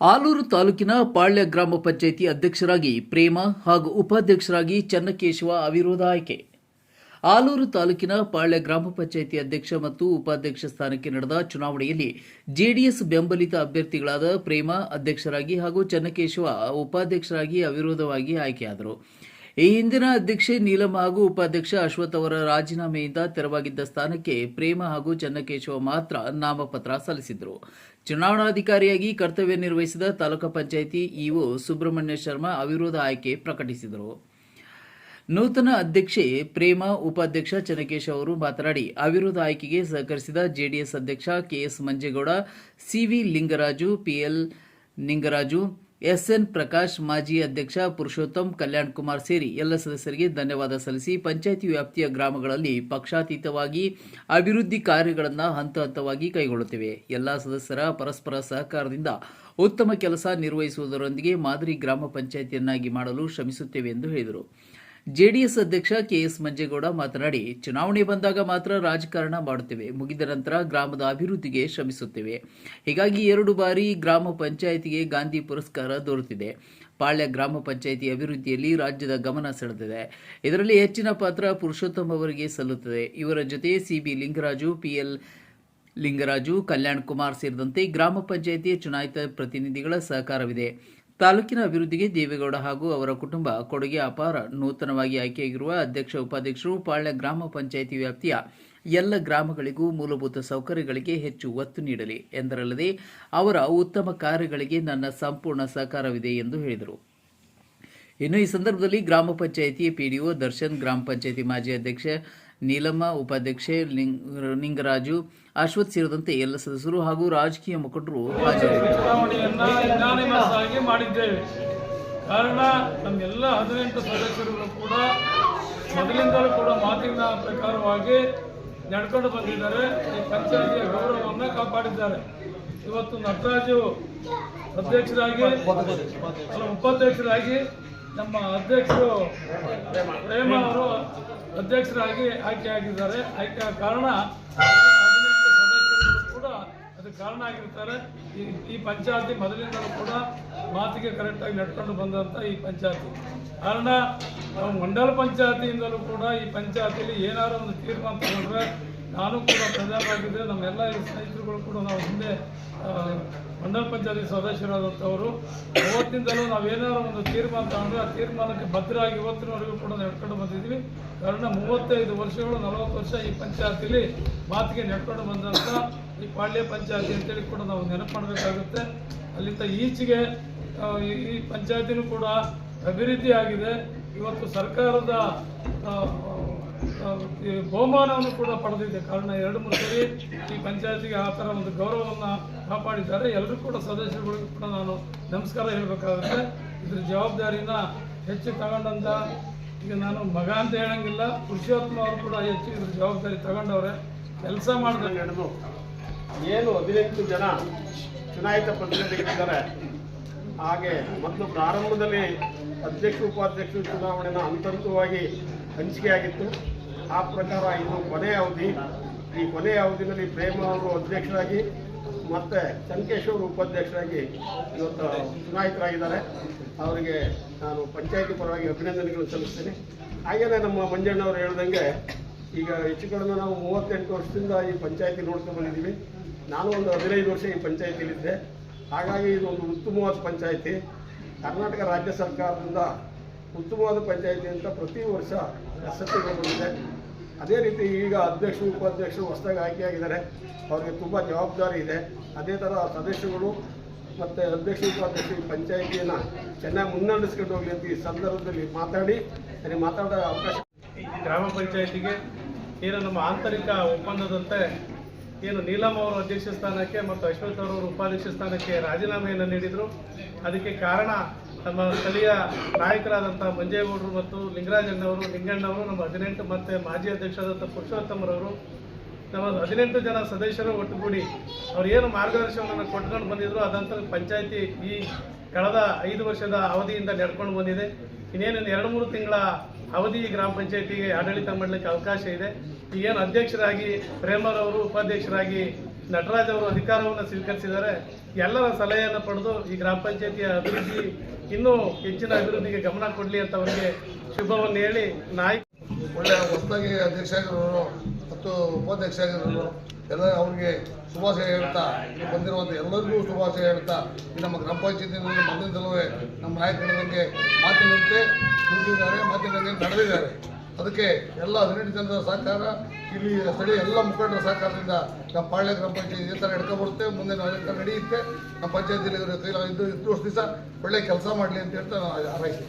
ಆಲೂರು ತಾಲೂಕಿನ ಪಾಳ್ಯ ಗ್ರಾಮ ಪಂಚಾಯಿತಿ ಅಧ್ಯಕ್ಷರಾಗಿ ಪ್ರೇಮ ಹಾಗೂ ಉಪಾಧ್ಯಕ್ಷರಾಗಿ ಚನ್ನಕೇಶವ ಅವಿರೋಧ ಆಯ್ಕೆ. ಆಲೂರು ತಾಲೂಕಿನ ಪಾಳ್ಯ ಗ್ರಾಮ ಪಂಚಾಯಿತಿ ಅಧ್ಯಕ್ಷ ಮತ್ತು ಉಪಾಧ್ಯಕ್ಷ ಸ್ಥಾನಕ್ಕೆ ನಡೆದ ಚುನಾವಣೆಯಲ್ಲಿ ಜೆಡಿಎಸ್ ಬೆಂಬಲಿತ ಅಭ್ಯರ್ಥಿಗಳಾದ ಪ್ರೇಮ, ಅಧ್ಯಕ್ಷರಾಗಿ ಹಾಗೂ ಚನ್ನಕೇಶವ ಉಪಾಧ್ಯಕ್ಷರಾಗಿ ಅವಿರೋಧವಾಗಿ ಆಯ್ಕೆಯಾದರು. ಈ ಹಿಂದಿನ ಅಧ್ಯಕ್ಷೆ ನೀಲಮ್ ಹಾಗೂ ಉಪಾಧ್ಯಕ್ಷ ಅಶ್ವಥ್ ಅವರ ರಾಜೀನಾಮೆಯಿಂದ ತೆರವಾಗಿದ್ದ ಸ್ಥಾನಕ್ಕೆ ಪ್ರೇಮ ಹಾಗೂ ಚನ್ನಕೇಶವ ಮಾತ್ರ ನಾಮಪತ್ರ ಸಲ್ಲಿಸಿದರು. ಚುನಾವಣಾಧಿಕಾರಿಯಾಗಿ ಕರ್ತವ್ಯ ನಿರ್ವಹಿಸಿದ ತಾಲೂಕು ಪಂಚಾಯಿತಿ ಇಒ ಸುಬ್ರಹ್ಮಣ್ಯ ಶರ್ಮಾ ಅವಿರೋಧ ಆಯ್ಕೆ ಪ್ರಕಟಿಸಿದರು. ನೂತನ ಅಧ್ಯಕ್ಷೆ ಪ್ರೇಮ ಉಪಾಧ್ಯಕ್ಷ ಚನ್ನಕೇಶ್ ಅವರು ಮಾತನಾಡಿ, ಅವಿರೋಧ ಆಯ್ಕೆಗೆ ಸಹಕರಿಸಿದ ಜೆಡಿಎಸ್ ಅಧ್ಯಕ್ಷ KS Manjegowda CV Lingaraju PL Ningaraju SN Prakash ಮಾಜಿ ಅಧ್ಯಕ್ಷ, ಪುರುಷೋತ್ತಮ್ ಕಲ್ಯಾಣ್ ಕುಮಾರ್ ಸೇರಿ ಎಲ್ಲ ಸದಸ್ಯರಿಗೆ ಧನ್ಯವಾದ ಸಲ್ಲಿಸಿ ಪಂಚಾಯಿತಿ ವ್ಯಾಪ್ತಿಯ ಗ್ರಾಮಗಳಲ್ಲಿ ಪಕ್ಷಾತೀತವಾಗಿ ಅಭಿವೃದ್ಧಿ ಕಾರ್ಯಗಳನ್ನು ಹಂತ ಹಂತವಾಗಿ ಕೈಗೊಳ್ಳುತ್ತಿವೆ. ಎಲ್ಲ ಸದಸ್ಯರ ಪರಸ್ಪರ ಸಹಕಾರದಿಂದ ಉತ್ತಮ ಕೆಲಸ ನಿರ್ವಹಿಸುವುದರೊಂದಿಗೆ ಮಾದರಿ ಗ್ರಾಮ ಪಂಚಾಯಿತಿಯನ್ನಾಗಿ ಮಾಡಲು ಶ್ರಮಿಸುತ್ತೇವೆ ಎಂದು ಹೇಳಿದರು. ಜೆಡಿಎಸ್ ಅಧ್ಯಕ್ಷ ಕೆಎಸ್ ಮಂಜೇಗೌಡ ಮಾತನಾಡಿ, ಚುನಾವಣೆ ಬಂದಾಗ ಮಾತ್ರ ರಾಜಕಾರಣ ಮಾಡುತ್ತೇವೆ, ಮುಗಿದ ನಂತರ ಗ್ರಾಮದ ಅಭಿವೃದ್ಧಿಗೆ ಶ್ರಮಿಸುತ್ತೇವೆ. ಹೀಗಾಗಿ ಎರಡು ಬಾರಿ ಗ್ರಾಮ ಪಂಚಾಯಿತಿಗೆ ಗಾಂಧಿ ಪುರಸ್ಕಾರ ದೊರೆತಿದೆ. ಪಾಳ್ಯ ಗ್ರಾಮ ಪಂಚಾಯಿತಿ ಅಭಿವೃದ್ಧಿಯಲ್ಲಿ ರಾಜ್ಯದ ಗಮನ ಸೆಳೆದಿದೆ. ಇದರಲ್ಲಿ ಹೆಚ್ಚಿನ ಪಾತ್ರ ಪುರುಷೋತ್ತಮ ಅವರಿಗೆ ಸಲ್ಲುತ್ತದೆ. ಇವರ ಜೊತೆ ಸಿಬಿ ಲಿಂಗರಾಜು, ಪಿಎಲ್ ಲಿಂಗರಾಜು, ಕಲ್ಯಾಣ್ ಕುಮಾರ್ ಸೇರಿದಂತೆ ಗ್ರಾಮ ಪಂಚಾಯಿತಿಯ ಚುನಾಯಿತ ಪ್ರತಿನಿಧಿಗಳ ಸಹಕಾರವಿದೆ. ತಾಲೂಕಿನ ಅಭಿವೃದ್ಧಿಗೆ ದೇವೇಗೌಡ ಹಾಗೂ ಅವರ ಕುಟುಂಬ ಕೊಡುಗೆ ಅಪಾರ ನೂತನವಾಗಿ ಆಯ್ಕೆಯಾಗಿರುವ ಅಧ್ಯಕ್ಷ ಉಪಾಧ್ಯಕ್ಷರು ಪಾಳ್ಯ ಗ್ರಾಮ ಪಂಚಾಯಿತಿ ವ್ಯಾಪ್ತಿಯ ಎಲ್ಲ ಗ್ರಾಮಗಳಿಗೂ ಮೂಲಭೂತ ಸೌಕರ್ಯಗಳಿಗೆ ಹೆಚ್ಚು ಒತ್ತು ನೀಡಲಿ ಎಂದರಲ್ಲದೆ ಅವರ ಉತ್ತಮ ಕಾರ್ಯಗಳಿಗೆ ನನ್ನ ಸಂಪೂರ್ಣ ಸಹಕಾರವಿದೆ ಎಂದು ಹೇಳಿದರು. ಇನ್ನು ಈ ಸಂದರ್ಭದಲ್ಲಿ ಗ್ರಾಮ ಪಂಚಾಯಿತಿ ಪಿಡಿಒ ದರ್ಶನ್, ಗ್ರಾಮ ಪಂಚಾಯಿತಿ ಮಾಜಿ ಅಧ್ಯಕ್ಷ ನೀಲಮ್ಮ, ಉಪಾಧ್ಯಕ್ಷೆ, ಲಿಂಗ್- ನಿಂಗರಾಜು ಅಶ್ವಥ್ ಸೇರಿದಂತೆ ಎಲ್ಲ ಸದಸ್ಯರು ಹಾಗೂ ರಾಜಕೀಯ ಮುಖಂಡರು ಹಾಜರಿದ್ದರು. ಮಾಡಿದ್ದೇವೆ. ಕಾರಣ ನಮ್ಮೆಲ್ಲ ಹದಿನೆಂಟು ಸದಸ್ಯರುಗಳು ಕೂಡ ಮೊದಲಿಂದಲೂ ಕೂಡ ಮಾತಿನ ಪ್ರಕಾರವಾಗಿ ನಡ್ಕೊಂಡು ಬಂದಿದ್ದಾರೆ. ಈ ಪಂಚಾಯತಿಯ ಗೌರವವನ್ನು ಕಾಪಾಡಿದ್ದಾರೆ. ಇವತ್ತು ನಟರಾಜು ಅಧ್ಯಕ್ಷರಾಗಿ ಉಪಾಧ್ಯಕ್ಷರಾಗಿ ನಮ್ಮ ಅಧ್ಯಕ್ಷರು ಪ್ರೇಮ ಅವರು ಅಧ್ಯಕ್ಷರಾಗಿ ಆಯ್ಕೆಯಾಗಿದ್ದಾರೆ ಆಯ್ಕೆ ಕಾರಣ ಹದಿನೆಂಟು ಸದಸ್ಯರು ಕೂಡ ಅದಕ್ಕೆ ಕಾರಣ ಆಗಿರ್ತಾರೆ ಈ ಈ ಪಂಚಾಯತಿ ಮೊದಲಿಂದಲೂ ಕೂಡ ಮಾತಿಗೆ ಕರೆಕ್ಟಾಗಿ ನಡ್ಕೊಂಡು ಬಂದಂಥ ಈ ಪಂಚಾಯತಿ. ಕಾರಣ, ನಾವು ಮಂಡಲ ಪಂಚಾಯತಿಯಿಂದಲೂ ಕೂಡ ಈ ಪಂಚಾಯತಿಯಲ್ಲಿ ಏನಾದ್ರು ಒಂದು ತೀರ್ಮಾನ ತಗೊಂಡ್ರೆ ನಾನು ಕೂಡ ಪ್ರಧಾನವಾಗಿದ್ದೆ ನಮ್ಮೆಲ್ಲ ಸ್ನೇಹಿತರುಗಳು ಕೂಡ ನಾವು ಹಿಂದೆ ಮಂಡಲ ಪಂಚಾಯತಿ ಸದಸ್ಯರಾದಂಥವರು ಅವತ್ತಿಂದಲೂ ನಾವೇನಾದ್ರು ಒಂದು ತೀರ್ಮಾನ ತಗೊಂಡ್ರೆ ಆ ತೀರ್ಮಾನಕ್ಕೆ ಭದ್ರವಾಗಿ ಇವತ್ತಿನವರೆಗೂ ಕೂಡ ನಡ್ಕೊಂಡು ಬಂದಿದ್ವಿ ಕಾರಣ ಮೂವತ್ತೈದು ವರ್ಷಗಳು, ನಲವತ್ತು ವರ್ಷ ಈ ಪಂಚಾಯತಿಲಿ ಮಾತಿಗೆ ನಡ್ಕೊಂಡು ಬಂದಂಥ ಈ ಪಾಳ್ಯ ಪಂಚಾಯತಿ ಅಂತೇಳಿ ಕೂಡ ನಾವು ನೆನಪು ಮಾಡಬೇಕಾಗುತ್ತೆ. ಅಲ್ಲಿಂದ ಈಚೆಗೆ ಈ ಪಂಚಾಯತಿನೂ ಕೂಡ ಅಭಿವೃದ್ಧಿ ಆಗಿದೆ ಇವತ್ತು ಸರ್ಕಾರದ ಬಹುಮಾನವನ್ನು ಕೂಡ ಪಡೆದಿದೆ. ಕಾರಣ ಎರಡು ಮೂರು ಸರಿ ಈ ಪಂಚಾಯತಿಗೆ ಆ ಥರ ಒಂದು ಗೌರವವನ್ನು ಕಾಪಾಡಿದ್ದಾರೆ. ಎಲ್ಲರೂ ಕೂಡ ಸದಸ್ಯರುಗಳಿಗೂ ಕೂಡ ನಾನು ನಮಸ್ಕಾರ ಹೇಳಬೇಕಾಗುತ್ತೆ. ಇದ್ರ ಜವಾಬ್ದಾರಿನ ಹೆಚ್ಚು ತಗೊಂಡಂತ ಈಗ ನಾನು ಮಗ ಅಂತ ಹೇಳಂಗಿಲ್ಲ. ಪುರುಷೋತ್ತಮ ಅವರು ಕೂಡ ಹೆಚ್ಚು ಇದ್ರ ಜವಾಬ್ದಾರಿ ತಗೊಂಡವ್ರೆ. ಕೆಲಸ ಮಾಡಿದ್ರೆ ನಡೆದು ಏನು ಹದಿನೆಂಟು ಜನ ಚುನಾಯಿತ ಪ್ರತಿನಿಧಿಗಳಿದ್ದಾರೆ. ಹಾಗೆ ಮೊದಲು ಪ್ರಾರಂಭದಲ್ಲಿ ಅಧ್ಯಕ್ಷ, ಉಪಾಧ್ಯಕ್ಷ ಚುನಾವಣೆನ ಹಂತವಾಗಿ ಹಂಚಿಕೆಯಾಗಿತ್ತು. ಆ ಪ್ರಕಾರ ಇದು ಕೊನೆಯ ಅವಧಿ. ಈ ಕೊನೆಯ ಅವಧಿನಲ್ಲಿ ಪ್ರೇಮ ಅವರು ಅಧ್ಯಕ್ಷರಾಗಿ ಮತ್ತು ಚಂಕೇಶ್ವರ್ ಉಪಾಧ್ಯಕ್ಷರಾಗಿ ಇವತ್ತು ಚುನಾಯಿತರಾಗಿದ್ದಾರೆ. ಅವರಿಗೆ ನಾನು ಪಂಚಾಯತಿ ಪರವಾಗಿ ಅಭಿನಂದನೆಗಳು ಸಲ್ಲಿಸ್ತೀನಿ. ಹಾಗೆಯೇ ನಮ್ಮ ಮಂಜಣ್ಣವರು ಹೇಳ್ದಂಗೆ ಈಗ ಹೆಚ್ಚು ಕಡಿಮೆ ನಾವು ಮೂವತ್ತೆಂಟು ವರ್ಷದಿಂದ ಈ ಪಂಚಾಯತಿ ನೋಡ್ಕೊಂಡು ಬಂದಿದ್ದೀವಿ. ನಾನು ಒಂದು ಹದಿನೈದು ವರ್ಷ ಈ ಪಂಚಾಯಿತಿಯಲ್ಲಿದ್ದೆ. ಹಾಗಾಗಿ ಇದೊಂದು ಉತ್ತಮವಾದ ಪಂಚಾಯತಿ. ಕರ್ನಾಟಕ ರಾಜ್ಯ ಸರ್ಕಾರದಿಂದ ಉತ್ತಮವಾದ ಪಂಚಾಯಿತಿ ಅಂತ ಪ್ರತಿ ವರ್ಷ ಪ್ರಶಸ್ತಿ ಬಂದಿದೆ ಅದೇ ರೀತಿ ಈಗ ಅಧ್ಯಕ್ಷರು, ಉಪಾಧ್ಯಕ್ಷರು ಹೊಸದಾಗಿ ಆಯ್ಕೆಯಾಗಿದ್ದಾರೆ ಅವ್ರಿಗೆ ತುಂಬ ಜವಾಬ್ದಾರಿ ಇದೆ. ಅದೇ ಥರ ಸದಸ್ಯರುಗಳು ಮತ್ತು ಅಧ್ಯಕ್ಷ ಉಪಾಧ್ಯಕ್ಷರು ಪಂಚಾಯಿತಿಯನ್ನು ಚೆನ್ನಾಗಿ ಮುನ್ನಡೆಸ್ಕೊಂಡು ಹೋಗಲಿ ಅಂತ ಈ ಸಂದರ್ಭದಲ್ಲಿ ಮಾತಾಡಿ ನನಗೆ ಮಾತಾಡೋ ಅವಕಾಶ ಗ್ರಾಮ ಪಂಚಾಯಿತಿಗೆ ಏನು ನಮ್ಮ ಆಂತರಿಕ ಒಪ್ಪಂದದಂತೆ ಏನು ನೀಲಮ್ ಅವರು ಅಧ್ಯಕ್ಷ ಸ್ಥಾನಕ್ಕೆ ಮತ್ತು ಅಶ್ವಥ್ ಅವರು ಉಪಾಧ್ಯಕ್ಷ ಸ್ಥಾನಕ್ಕೆ ರಾಜೀನಾಮೆಯನ್ನು ನೀಡಿದರು. ಅದಕ್ಕೆ ಕಾರಣ ನಮ್ಮ ಸ್ಥಳೀಯ ನಾಯಕರಾದಂಥ ಮಂಜೇಗೌಡರು ಮತ್ತು ಲಿಂಗರಾಜಣ್ಣವರು ಲಿಂಗಣ್ಣವರು ನಮ್ಮ ಹದಿನೆಂಟು ಮತ್ತು ಮಾಜಿ ಅಧ್ಯಕ್ಷರಾದಂಥ ಪುರುಷೋತ್ತಮರವರು ನಮ್ಮ ಹದಿನೆಂಟು ಜನ ಸದಸ್ಯರು ಒಟ್ಟುಗೂಡಿ ಅವ್ರು ಏನು ಮಾರ್ಗದರ್ಶನವನ್ನು ಕೊಟ್ಕೊಂಡು ಬಂದಿದ್ರು ಅದಂತರ ಪಂಚಾಯಿತಿ ಈ ಕಳೆದ ಐದು ವರ್ಷದ ಅವಧಿಯಿಂದ ನಡ್ಕೊಂಡು ಬಂದಿದೆ. ಇನ್ನೇನು ಎರಡು ಮೂರು ತಿಂಗಳ ಅವಧಿ ಗ್ರಾಮ ಪಂಚಾಯಿತಿಗೆ ಆಡಳಿತ ಮಾಡಲಿಕ್ಕೆ ಅವಕಾಶ ಇದೆ. ಈಗೇನು ಅಧ್ಯಕ್ಷರಾಗಿ ಪ್ರೇಮರವರು ಉಪಾಧ್ಯಕ್ಷರಾಗಿ ನಟರಾಜ್ ಅವರು ಅಧಿಕಾರವನ್ನು ಸ್ವೀಕರಿಸಿದ್ದಾರೆ. ಎಲ್ಲರ ಸಲಹೆಯನ್ನು ಪಡೆದು ಈ ಗ್ರಾಮ ಪಂಚಾಯತಿಯ ಅಭಿವೃದ್ಧಿ ಇನ್ನೂ ಹೆಚ್ಚಿನ ಅಭಿವೃದ್ಧಿಗೆ ಗಮನ ಕೊಡಲಿ ಅಂತ ಅವರಿಗೆ ಶುಭವನ್ನು ಹೇಳಿ ನಾಯಕ ಒಳ್ಳೆಯ ಹೊಸದಾಗಿ ಅಧ್ಯಕ್ಷ ಆಗಿರೋರು ಮತ್ತು ಉಪಾಧ್ಯಕ್ಷ ಆಗಿರೋರು ಎಲ್ಲ ಅವ್ರಿಗೆ ಶುಭಾಶಯ ಹೇಳ್ತಾ ಬಂದಿರುವಂಥ ಎಲ್ಲರಿಗೂ ಶುಭಾಶಯ ಹೇಳ್ತಾ ನಮ್ಮ ಗ್ರಾಮ ಪಂಚಾಯತಿನಲ್ಲಿ ಮೊದಲಿಂದಲೂ ನಮ್ಮ ನಾಯಕರಂಗೆ ಮಾತಿನಂತೆ ಮುಂದಿದ್ದಾರೆ ಮಾತಿನಂಗೆ ನಡೆದಿದ್ದಾರೆ. ಅದಕ್ಕೆ ಎಲ್ಲ ಹದಿನೆಂಟು ಜನರ ಸಹಕಾರ, ಇಲ್ಲಿ ಸ್ಥಳೀಯ ಎಲ್ಲ ಮುಖಂಡರ ಸಹಕಾರದಿಂದ ನಮ್ಮ ಪಾಳ್ಯ ಗ್ರಾಮ ಪಂಚಾಯತ್ ಇದೇ ಥರ ಬರುತ್ತೆ, ಮುಂದೆ ನಡೆಯುತ್ತೆ. ನಮ್ಮ ಪಂಚಾಯತಿಯಲ್ಲಿ ಇದು ಇದ್ದು ಇಷ್ಟು ವರ್ಷ ದಿವಸ ಒಳ್ಳೆ ಕೆಲಸ ಮಾಡಲಿ ಅಂತ ಹೇಳ್ತಾ ನಾನು ಹಾರೈಸ್ತೀನಿ